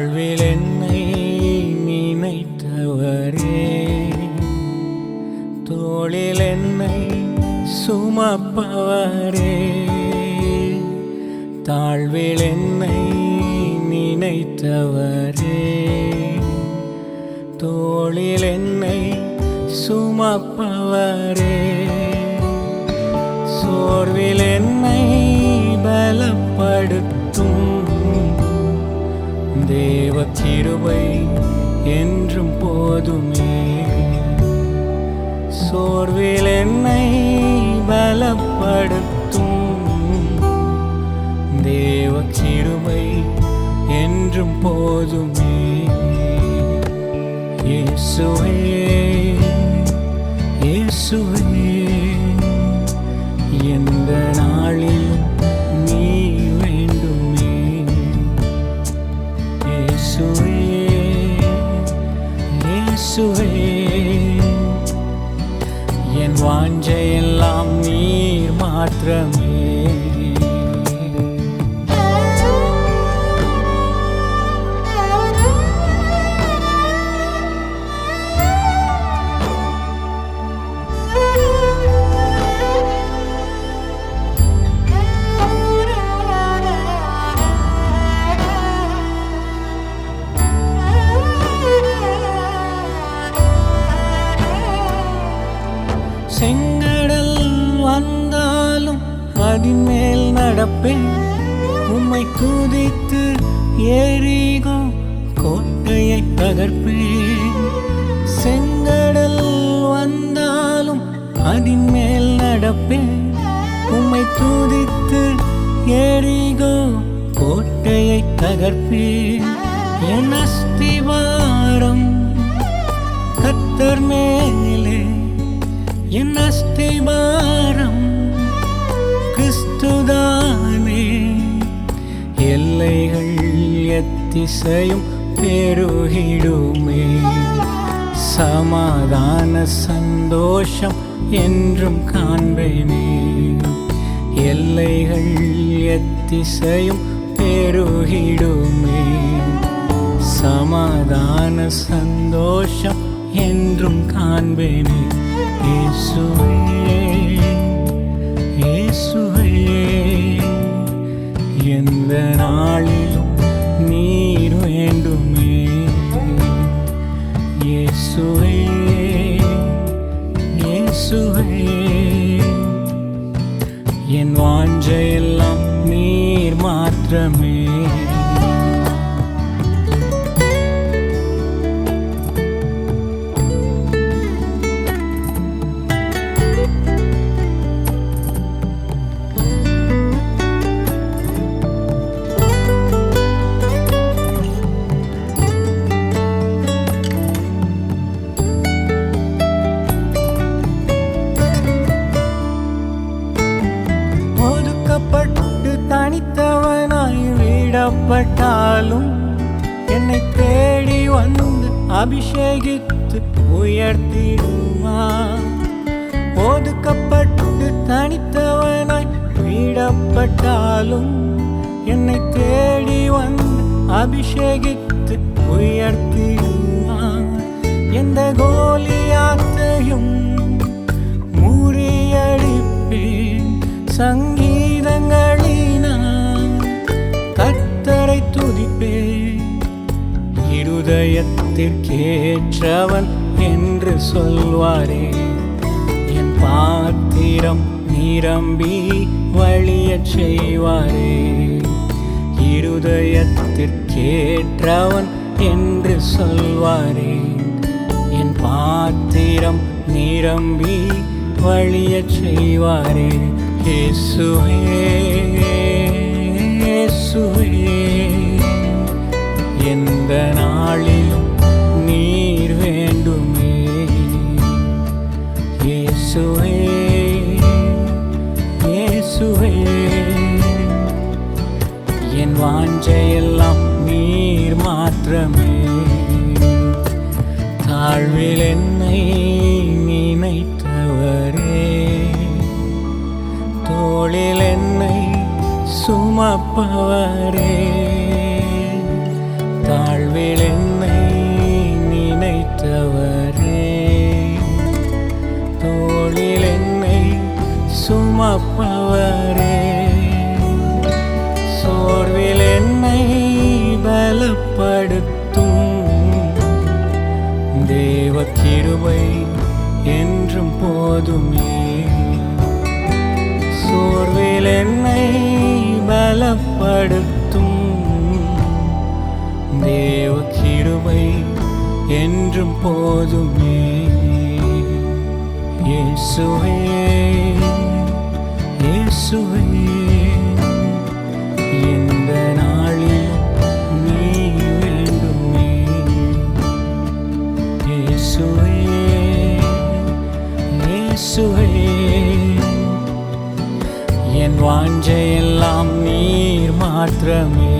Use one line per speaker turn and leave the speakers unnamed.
வாழ்வில் என்னை நினைத்தவரே. தோளில் என்னை சுமப்பவரே. தாழ்வில் என்னை நினைத்தவரே. தோளில் என்னை சுமப்பவரே. சோர்வில் என்னை பலப்படுத்த தேவ கிருபை என்றும் போதுமே. சோர்வில் என்னை பலப்படுத்தும். தேவ கிருபை என்றும் போதுமே. இயேசுவே இயேசுவே. நீர் வந்தாலும் மேல் நடப்பேன். உம்மை துதித்து ஏறிகோ கோட்டையை தகர்ப்பேன். செங்கடல் வந்தாலும் அதின் மேல் நடப்பேன். உம்மை துதித்து ஏறிகோ கோட்டையை தகர்ப்பேன். என் அஸ்திவாரம் கத்தர் மேலே. என் அஸ்திவாரம் எத்திசையும் பெருகிடுமே. சமாதான சந்தோஷம் என்றும் காண்பேனே. எல்லைகள் எத்திசையும் பெருகிடுமே. சமாதான சந்தோஷம் என்றும் காண்பேனே. இயேசுவே இயேசுவே எந்த நாளிலும் மாத்திரமே விடப்பட்டாலும் என்னை தேடி வந்து அபிஷேகித்து உயர்த்திடுவான் ஒதுக்கப்பட்டு தனித்தவனாய் விடப்பட்டாலும் என்னை தேடி வந்து அபிஷேகித்து உயர்த்திடுவான் எந்த கோலியாத்தையும் முறியடிப்பேன் சங்க இருதயத்திற்கேற்றவன் என்று சொல்வாரே. என் பாத்திரம் நிரம்பி வழியச் செய்வாரே. இருதயத்திற்கேற்றவன் என்று சொல்வாரே. என் பாத்திரம் நிரம்பி வழியச் செய்வாரே. இயேசுவே இயேசுவே. எந்த நாளிலும் நீர் வேண்டுமே. இயேசுவே இயேசுவே என் வாஞ்சையெல்லாம் நீர் மாத்திரமே தாழ்வில் என்னை நினைத்தவரே. தோளில் என்னை சுமப்பவரே. தாழ்வில் என்னை நினைத்தவரே. தோளில் என்னை சுமப்பவரே. சோர்வில் என்னை பலப்படுத்தும். தேவ கிருவை என்றும் போதுமே. சோர்வில் என்னை பலப்படுத்தும். தேவ கிருபை என்றும் போதுமே. இயேசுவே இயேசுவே இந்த நாளில் நீ வேண்டுமே. இயேசுவே இயேசுவே என் வாஞ்சையெல்லாம் நீர் மாத்திரமே